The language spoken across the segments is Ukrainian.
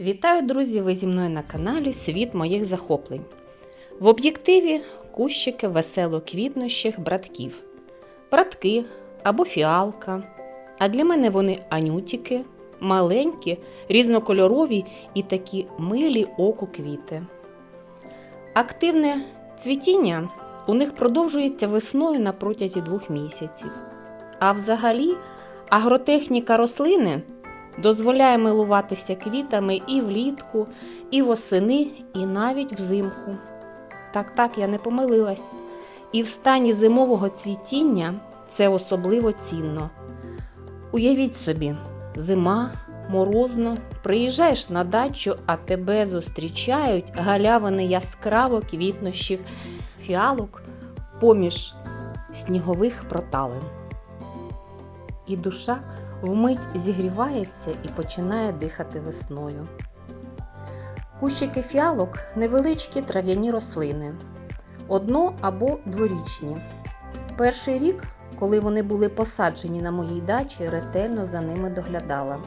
Вітаю, друзі! Ви зі мною на каналі Світ моїх захоплень. В об'єктиві кущики весело квітнущих братків. Братки або фіалка. А для мене вони анютики, маленькі, різнокольорові і такі милі оку квіти. Активне цвітіння у них продовжується весною на протязі двох місяців. А взагалі, агротехніка рослини дозволяє милуватися квітами і влітку, і восени, і навіть взимку. Так, так, я не помилилась. І в стані зимового цвітіння це особливо цінно. Уявіть собі, зима, морозно, приїжджаєш на дачу, а тебе зустрічають галявини яскраво квітнущих фіалок поміж снігових проталин. І душа вмить зігрівається і починає дихати весною. Кущики фіалок невеличкі трав'яні рослини, одно або дворічні. Перший рік, коли вони були посаджені на моїй дачі, ретельно за ними доглядала.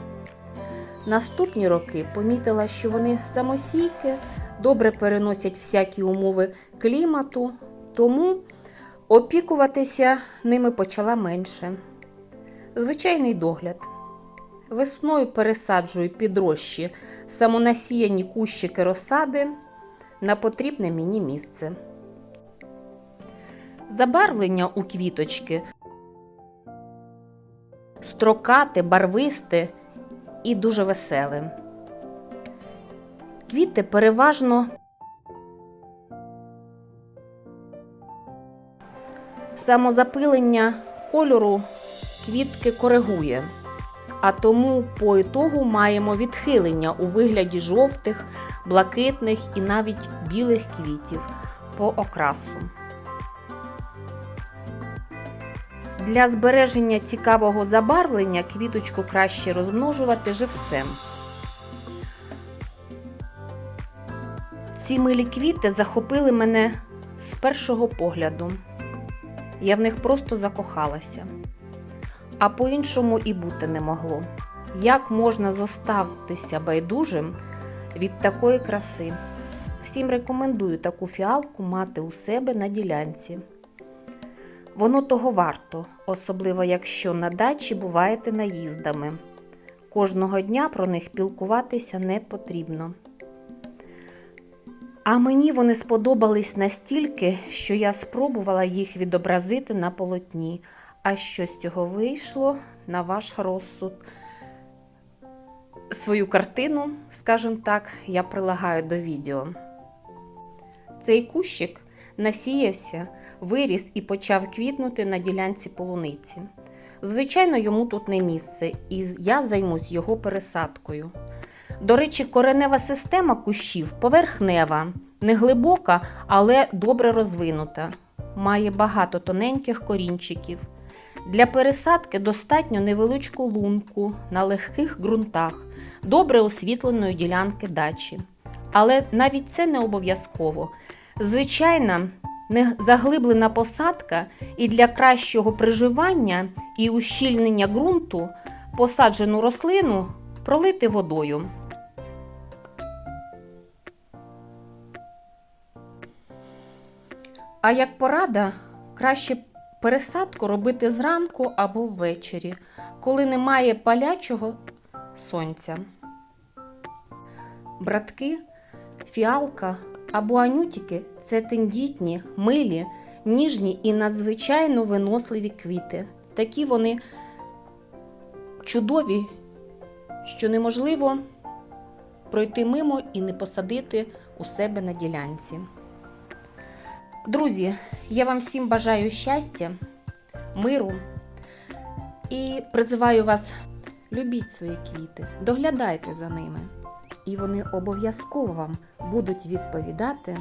Наступні роки помітила, що вони самосійки, добре переносять всякі умови клімату, тому опікуватися ними почала менше. Звичайний догляд. Весною пересаджую під рощі самонасіяні кущики розсади на потрібне мені місце. Забарвлення у квіточки строкате, барвисте і дуже веселе. Квіти переважно самозапилення кольору квітки коригує, а тому по ітогу маємо відхилення у вигляді жовтих, блакитних і навіть білих квітів по окрасу. Для збереження цікавого забарвлення квіточку краще розмножувати живцем. Ці милі квіти захопили мене з першого погляду. Я в них просто закохалася а по-іншому і бути не могло. Як можна зоставитися байдужим від такої краси? Всім рекомендую таку фіалку мати у себе на ділянці. Воно того варто, особливо якщо на дачі буваєте наїздами. Кожного дня про них пілкуватися не потрібно. А мені вони сподобались настільки, що я спробувала їх відобразити на полотні. А що з цього вийшло на ваш розсуд? Свою картину, скажімо так, я прилагаю до відео. Цей кущик насіявся, виріс і почав квітнути на ділянці полуниці. Звичайно, йому тут не місце, і я займусь його пересадкою. До речі, коренева система кущів поверхнева, не глибока, але добре розвинута. Має багато тоненьких корінчиків. Для пересадки достатньо невеличку лунку на легких ґрунтах, добре освітленої ділянки дачі. Але навіть це не обов'язково. Звичайна заглиблена посадка і для кращого приживання і ущільнення ґрунту посаджену рослину пролити водою. А як порада, краще Пересадку робити зранку або ввечері, коли немає палячого сонця. Братки, фіалка або анютики це тендітні, милі, ніжні і надзвичайно виносливі квіти. Такі вони чудові, що неможливо пройти мимо і не посадити у себе на ділянці. Друзі, я вам всім бажаю щастя, миру і призиваю вас, любіть свої квіти, доглядайте за ними. І вони обов'язково вам будуть відповідати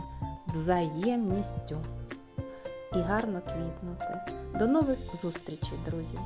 взаємністю і гарно квітнути. До нових зустрічей, друзі!